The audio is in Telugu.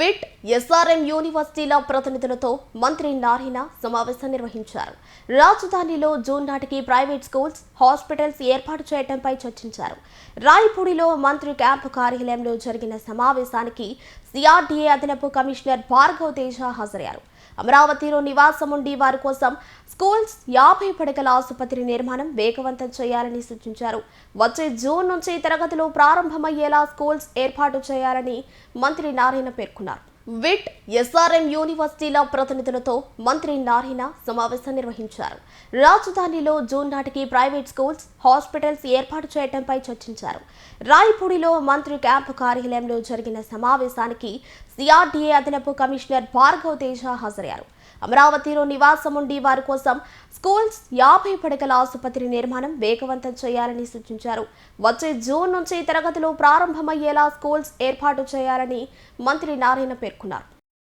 విట్ ఎస్ఆర్ఎం యూనివర్సిటీల ప్రతినిధులతో మంత్రి నారాయణ సమావేశం నిర్వహించారు. రాజధానిలో జూన్ నాటికి ప్రైవేట్ స్కూల్స్ హాస్పిటల్స్ ఏర్పాటు చేయడంపై చర్చించారు. రాయపూడిలో మంత్రి క్యాంపు కార్యాలయంలో జరిగిన సమావేశానికి సిఆర్డీఏ అదనపు కమిషనర్ భార్గవ్ తేజ హాజరయ్యారు. అమరావతిలో నివాసం ఉండి వారి కోసం స్కూల్స్ యాభై పడకల ఆసుపత్రి నిర్మాణం వేగవంతం చేయాలని సూచించారు. వచ్చే జూన్ నుంచి తరగతులు ప్రారంభమయ్యేలా స్కూల్స్ ఏర్పాటు చేయాలని మంత్రి నారాయణ పేర్కొన్నారు. విట్ ఎస్ఆర్ఎం యూనివర్సిటీల ప్రతినిధులతో మంత్రి నారాయణ సమావేశం నిర్వహించారు. రాజధానిలో జూన్ నాటికి ప్రైవేట్ స్కూల్స్ హాస్పిటల్స్ ఏర్పాటు చేయడంపై చర్చించారు. రాయపూడిలో మంత్రి క్యాంపు కార్యాలయంలో జరిగిన సమావేశానికి సిఆర్డీఏ అదనపు కమిషనర్ భార్గవ్ తేజ హాజరయ్యారు. అమరావతిలో నివాసం ఉండి వారి కోసం స్కూల్స్ యాభై పడకల ఆసుపత్రి నిర్మాణం వేగవంతం చేయాలని సూచించారు. వచ్చే జూన్ నుంచి తరగతులు ప్రారంభమయ్యేలా స్కూల్స్ ఏర్పాటు చేయాలని మంత్రి నారాయణ పేర్కొన్నారు. చేరుకున్నారు